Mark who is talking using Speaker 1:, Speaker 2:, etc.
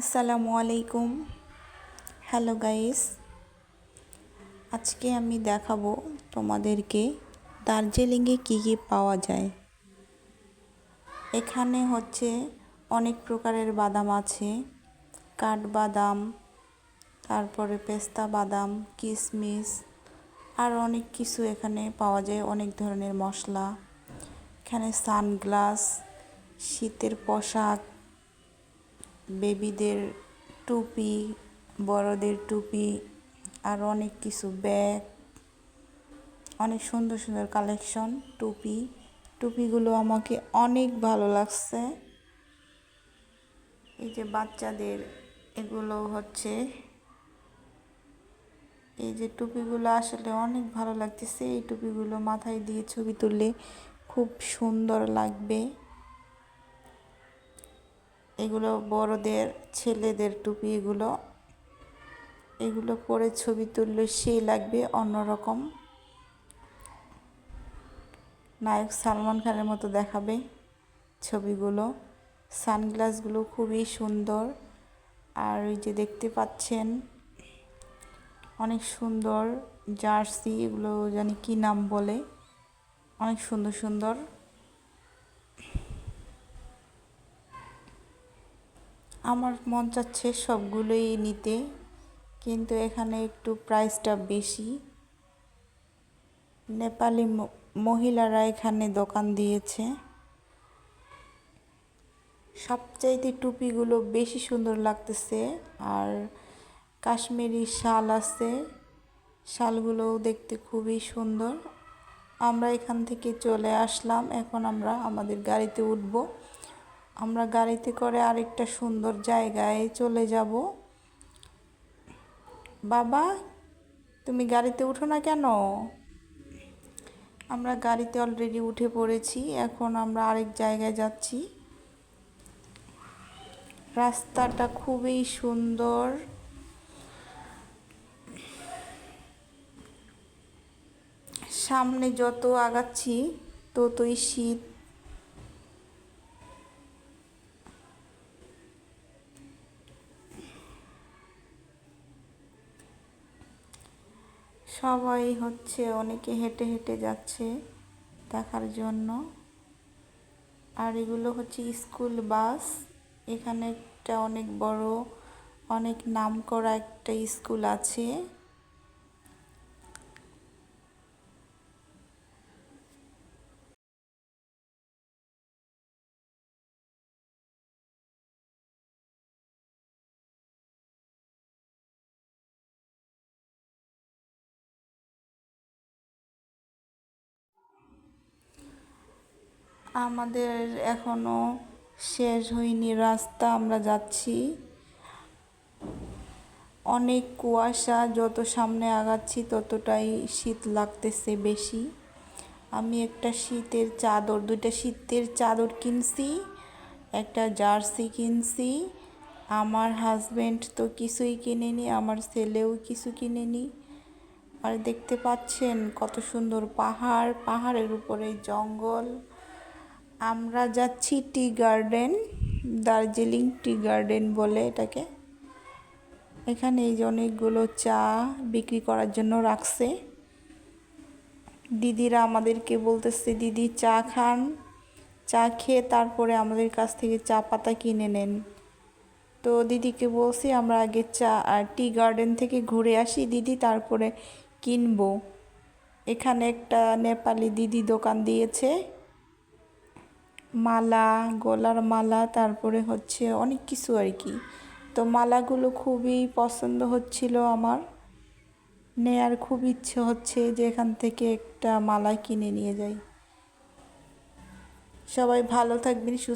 Speaker 1: আসসালামু আলাইকুম। Hello guys আজকে আমি দেখাবো তোমাদেরকে দার্জিলিংয়ে কী কী পাওয়া যায়। এখানে হচ্ছে অনেক প্রকারের বাদাম আছে। কাঠবাদাম, তারপরে পেস্তা বাদাম কিশমিশ আর অনেক কিছু এখানে পাওয়া যায়, অনেক ধরনের মশলা। এখানে সানগ্লাস, শীতের পোশাক বেবিদের টুপি, বড়দের টুপি, আর অনেক কিছু, ব্যাগ, অনেক সুন্দর সুন্দর কালেকশন টুপি। টুপিগুলো আমাকে অনেক ভালো লাগছে। এই যে বাচ্চাদের, এগুলো হচ্ছে, এই যে টুপিগুলো আসলে অনেক ভালো লাগতেছে। এই টুপিগুলো মাথায় দিয়ে ছবি তুললে খুব সুন্দর লাগবে। এগুলো বড়দের, ছেলেদের টুপি এগুলো। এগুলো পরে ছবি তুললে সেই লাগবে অন্যরকম। নায়ক সালমান খানের মতো দেখাবে ছবিগুলো। সানগ্লাসগুলো খুবই সুন্দর। আর ওই যে দেখতে পাচ্ছেন, অনেক সুন্দর জার্সি, এগুলো জানি কি নাম বলে। অনেক সুন্দর সুন্দর। আমার মন চাচ্ছে সবগুলোই নিতে, কিন্তু এখানে একটু প্রাইসটা বেশি। নেপালি মহিলারা এখানে দোকান দিয়েছে। সবচাইতে টুপিগুলো বেশি সুন্দর লাগতেছে, আর কাশ্মীরি শাল আছে। শালগুলোও দেখতে খুবই সুন্দর। আমরা এখান থেকে চলে আসলাম, এখন আমরা আমাদের গাড়িতে উঠবো। আমরা গাড়িতে করে আরেকটা সুন্দর জায়গায় চলে যাব। বাবা, তুমি গাড়িতে উঠো না কেন? আমরা গাড়িতে অলরেডি উঠে পড়েছি, এখন আমরা আরেক জায়গায় যাচ্ছি। রাস্তাটা খুবই সুন্দর। সামনে যত আগাচ্ছি, ততই শীত। সবাই হচ্ছে অনেকে হেঁটে হেঁটে যাচ্ছে দেখার জন্য। আর এগুলো হচ্ছে স্কুল বাস। এখানে একটা অনেক বড়, অনেক নাম করা একটা স্কুল আছে। আমাদের এখনও শেষ হয়নি রাস্তা, আমরা যাচ্ছি। অনেক কুয়াশা, যত সামনে আগাচ্ছি ততটাই শীত লাগতেছে বেশি। আমি একটা শীতের চাদর, দুইটা শীতের চাদর কিনছি, একটা জার্সি কিনছি। আমার হাজব্যান্ড তো কিছুই কিনেনি, আমার ছেলেও কিছু কিনেনি। আর দেখতে পাচ্ছেন কত সুন্দর পাহাড়, পাহাড়ের উপরে জঙ্গল। আমরা যাচ্ছি tea garden, Darjeeling tea garden বলে এটাকে। এখানে এই যে অনেকগুলো চা বিক্রি করার জন্য রাখছে। দিদিরা আমাদেরকে বলতেছে, দিদি, চা খান। চা খেয়ে তারপরে আমাদের কাছ থেকে চা পাতা কিনে নেন। তো দিদিকে বলছি, আমরা আগে চা আর টি গার্ডেন থেকে ঘুরে আসি দিদি, তারপরে কিনবো। এখানে একটা নেপালি দিদি দোকান দিয়েছে। মালা, গলার মালা, তারপরে হচ্ছে অনেক কিছু আর কি। তো মালাগুলো খুবই পছন্দ হচ্ছিল আমার। নেয়ার খুব ইচ্ছে হচ্ছে যে এখান থেকে একটা মালা কিনে নিয়ে যাই। সবাই ভালো থাকবেন, সুস্থ